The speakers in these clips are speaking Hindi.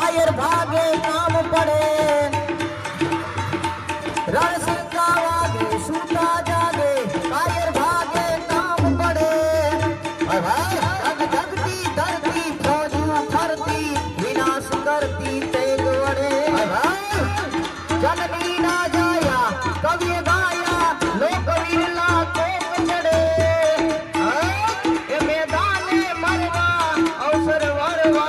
अयरभागे काम पड़े। रणसिंह का वागे सूता जागे अयरभागे काम पड़े। धग धगती, धरती विनाश करती तेज वड़े। जनकी ना जाया, कवि गाया, लोक विरला चढ़े। मैदान मरवा, अवसर वरवा।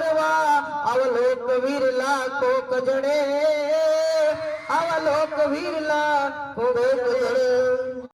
અવસર વરવા આવ લોકવીરલા કોક જડે આવ લોકવીરલા કોક જડે